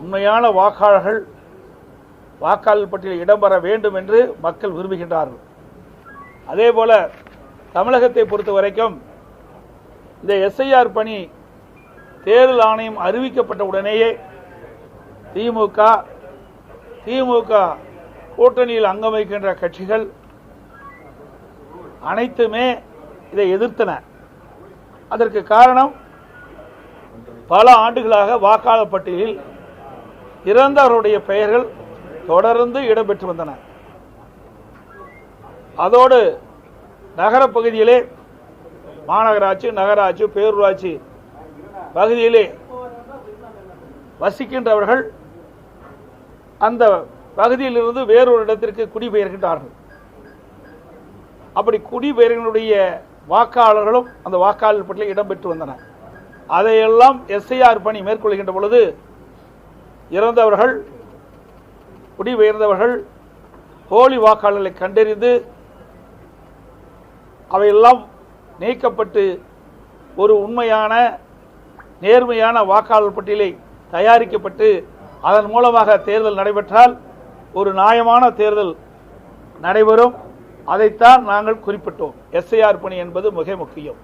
உண்மையான வாக்காளர்கள் வாக்காளர் பட்டியலில் இடம்பெற வேண்டும் என்று மக்கள் விரும்புகின்றார்கள். அதே போல தமிழகத்தை பொறுத்த வரைக்கும் இந்த எஸ்ஐஆர் பணி தேர்தல் ஆணையம் அறிவிக்கப்பட்ட உடனேயே திமுக திமுக கூட்டணியில் அங்கம் வைக்கின்ற கட்சிகள் அனைத்துமே இதை எதிர்த்தன. அதற்கு காரணம் பல ஆண்டுகளாக வாக்காளர் பட்டியலில் இறந்தவருடைய பெயர்கள் தொடர்ந்து இடம்பெற்று வந்தன. அதோடு நகர பகுதியிலே மாநகராட்சி நகராட்சி பேரூராட்சி பகுதியிலே வசிக்கின்றவர்கள் அந்த பகுதியிலிருந்து வேறொரு இடத்திற்கு குடிபெயர்கின்றார்கள். அப்படி குடிபெயர்களுடைய வாக்காளர்களும் அந்த வாக்காளர் பட்டியலில் இடம்பெற்று வந்தன அதையெல்லாம் எஸ்ஐஆர் பணி மேற்கொள்கின்ற பொழுது இறந்தவர்கள் குடிபெயர்ந்தவர்கள் போலி வாக்காளர்களை கண்டறிந்து அவையெல்லாம் நீக்கப்பட்டு ஒரு உண்மையான நேர்மையான வாக்காளர் பட்டியலை தயாரிக்கப்பட்டு அதன் மூலமாக தேர்தல் நடைபெற்றால் ஒரு நியாயமான தேர்தல் நடைபெறும். அதைத்தான் நாங்கள் குறிப்பிட்டோம். எஸ்ஐஆர் பணி என்பது மிக முக்கியம்.